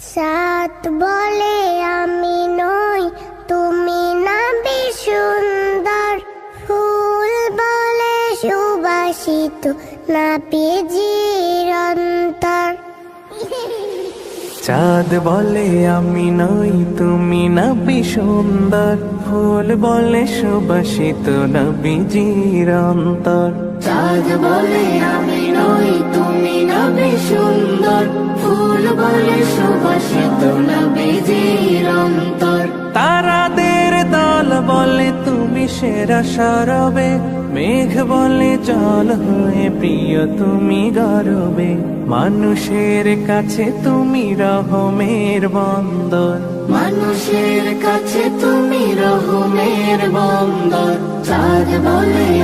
সাত বলে আমি নই তুমি না সুন্দর ফুল বলে সুবাসিত না অন্তর। চাঁদ বলে আমি নই তুমি নবী সুন্দর ফুল বলে সুবাসিত নবীজির অন্তর। চাঁদ বলে আমি নই ফুল সুবাসিত নবীজির অন্তর। তারাদের দল বলে তুমি সেরা সরবে। মেঘ বলে জল হয়ে প্রিয় তুমি গরবে। মানুষের কাছে তুমি রহমের বন্দর। মানুষের কাছে তুমি রহমের বন্দর। চাঁদ বলে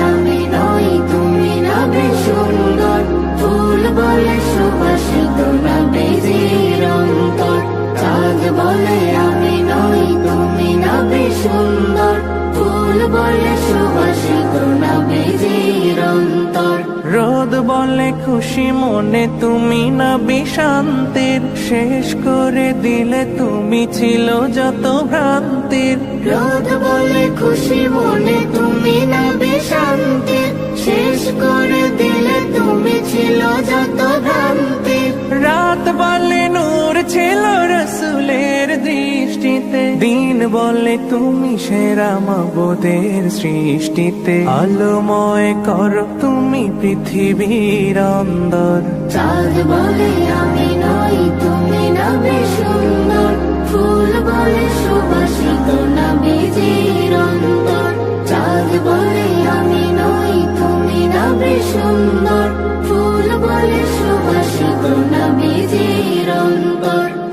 বলে আমি নই তুমি নবে সুন্দর। ফুল বলে সুবাসিত নবীজির অন্তর। রোদ বলে খুশি মনে তুমি না শান্তির। শেষ করে দিলে তুমি ছিল যত ভ্রান্তির। রোদ বলে খুশি মনে তুমি নবে শান্তি শেষ করে দিলে তুমি ছিল যত বলে তুমি সেরা মাবুদের সৃষ্টিতে। আলোময় কর তুমি পৃথিবীর অন্দর। চাঁদ বলে আমি নই, তুমি নবে সুন্দর। ফুল বলে সুবাসিত নবীজির অন্তর চাঁদ বলে আমি নই, তুমি নবে সুন্দর। ফুল বলে সুবাসিত নবীজির অন্তর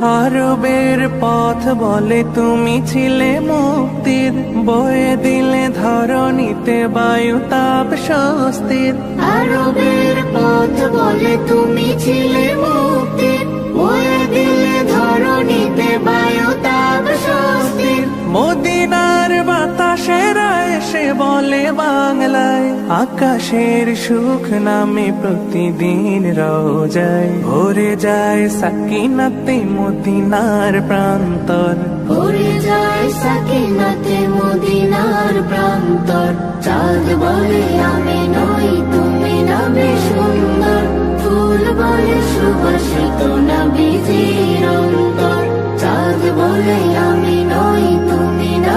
আরবের পথ বলে তুমি ছিলে মুক্তির। বয়ে দিলে ধরণীতে বায়ু তাপ স্বস্তির। আরবের পথ বলে তুমি ছিলে বলে বাংলায়, আকাশের সুখ নামে প্রতিদিন রোজায়। ভরে যায় সাকিনাতে মদিনার প্রান্তর। ভরে যায় সাকিনাতে মদিনার প্রান্তর। চাঁদ বলে আমি নই, তুমি নামে সুন্দর। ফুল বলে সুবাসিত নবীজির অন্তর। চাঁদ বলে আমি নই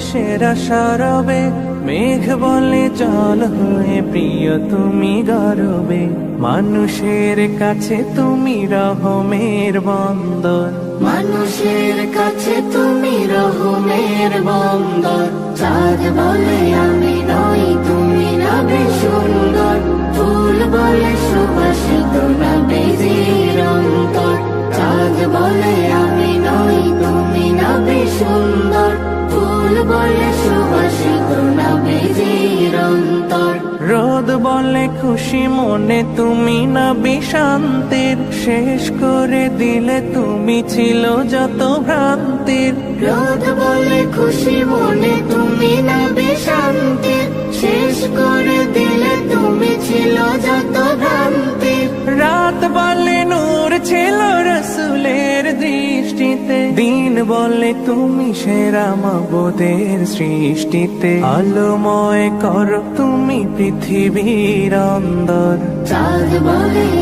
সেরা সরবে, মেঘ বলে জল হয়ে প্রিয় তুমি গরবে। মানুষের কাছে তুমি রহমের বন্দর। মানুষের কাছে তুমি রহমের বন্দর। চাঁদ বলে আমি নই, তুমি নবে সুন্দর। ফুল বলে সুবাসিত নবীজির বলে খুশি মনে তুমি না বিশান্তির। শেষ করে দিলে তুমি ছিল যত ভ্রান্তির। রোদ বলে খুশি মনে তুমি না শান্তি শেষ করে দিলে তুমি ছিল যত ভ্রান্তি রাত বলে তুমি সেরা বোধের সৃষ্টিতে। আলোময় কর তুমি পৃথিবীর অন্দর। চাঁদ বলে